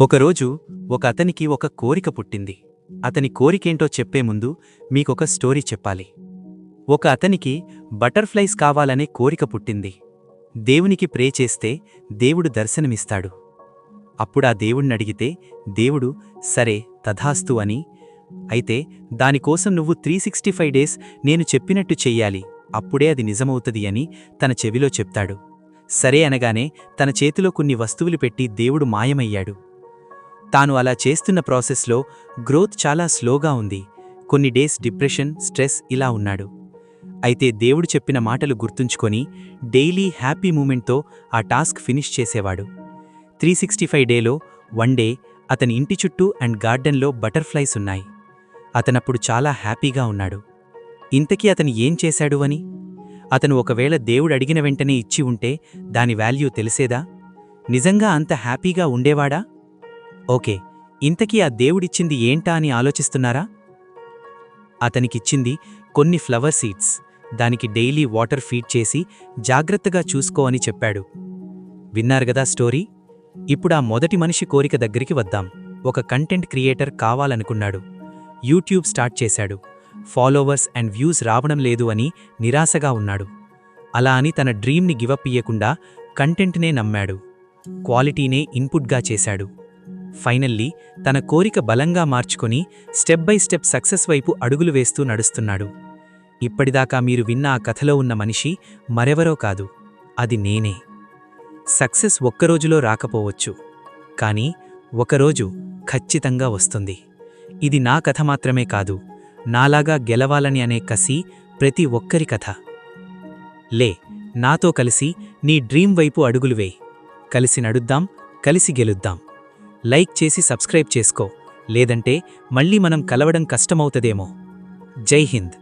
ఒకరోజు ఒక అతనికి ఒక కోరిక పుట్టింది. అతని కోరికేంటో చెప్పే ముందు మీకొక స్టోరీ చెప్పాలి. ఒక అతనికి బటర్ఫ్లైస్ కావాలనే కోరిక పుట్టింది. దేవునికి ప్రే చేస్తే దేవుడు దర్శనమిస్తాడు. అప్పుడా దేవుణ్ణడిగితే దేవుడు సరే తథాస్తు అని అయితే దానికోసం నువ్వు త్రీ సిక్స్టీ ఫైవ్ డేస్ నేను చెప్పినట్టు చెయ్యాలి అప్పుడే అది నిజమవుతుంది అని తన చెవిలో చెప్తాడు. సరే అనగానే తన చేతిలో కొన్ని వస్తువులు పెట్టి దేవుడు మాయమయ్యాడు. తాను అలా చేస్తున్న ప్రాసెస్లో గ్రోత్ చాలా స్లోగా ఉంది. కొన్ని డేస్ డిప్రెషన్ స్ట్రెస్ ఇలా ఉన్నాడు. అయితే దేవుడు చెప్పిన మాటలు గుర్తుంచుకొని డైలీ హ్యాపీ మూమెంట్తో ఆ టాస్క్ ఫినిష్ చేసేవాడు. త్రీ సిక్స్టీ ఫైవ్ డేలో వన్ డే అతని ఇంటి చుట్టూ అండ్ గార్డెన్లో బటర్ఫ్లైస్ ఉన్నాయి. అతనప్పుడు చాలా హ్యాపీగా ఉన్నాడు. ఇంతకీ అతను ఏం చేశాడు అని? అతను ఒకవేళ దేవుడు అడిగిన వెంటనే ఇచ్చి ఉంటే దాని వాల్యూ తెలిసేదా? నిజంగా అంత హ్యాపీగా ఉండేవాడా? ఓకే ఇంతకీ ఆ దేవుడిచ్చింది ఏంటా అని ఆలోచిస్తున్నారా? అతనికిచ్చింది కొన్ని ఫ్లవర్ సీడ్స్. దానికి డైలీ వాటర్ ఫీడ్ చేసి జాగ్రత్తగా చూసుకో అని చెప్పాడు. విన్నారు గదా స్టోరీ? ఇప్పుడా మొదటి మనిషి కోరిక దగ్గరికి వద్దాం. ఒక కంటెంట్ క్రియేటర్ కావాలనుకున్నాడు. యూట్యూబ్ స్టార్ట్ చేశాడు. ఫాలోవర్స్ అండ్ వ్యూస్ రావడం లేదు అని నిరాశగా ఉన్నాడు. అలా అని తన డ్రీమ్ని గివప్ ఇయ్యకుండా కంటెంట్నే నమ్మాడు. క్వాలిటీనే ఇన్పుట్గా చేశాడు. ఫైనల్లీ తన కోరిక బలంగా మార్చుకొని స్టెప్ బై స్టెప్ సక్సెస్ వైపు అడుగులు వేస్తూ నడుస్తున్నాడు. ఇప్పటిదాకా మీరు విన్న ఆ కథలో ఉన్న మనిషి మరెవరో కాదు అది నేనే. సక్సెస్ ఒక్కరోజులో రాకపోవచ్చు కానీ ఒకరోజు ఖచ్చితంగా వస్తుంది. ఇది నా కథ మాత్రమే కాదు నాలాగా గెలవాలని అనే కసి ప్రతి ఒక్కరి కథ. లే నాతో కలిసి నీ డ్రీమ్ వైపు అడుగులు వేయ్. కలిసి నడుద్దాం కలిసి గెలుద్దాం. లైక్ చేసి సబ్స్క్రైబ్ చేసుకో. లేదంటే మళ్ళీ మనం కలవడం కష్టమవుతదేమో. జై హింద్.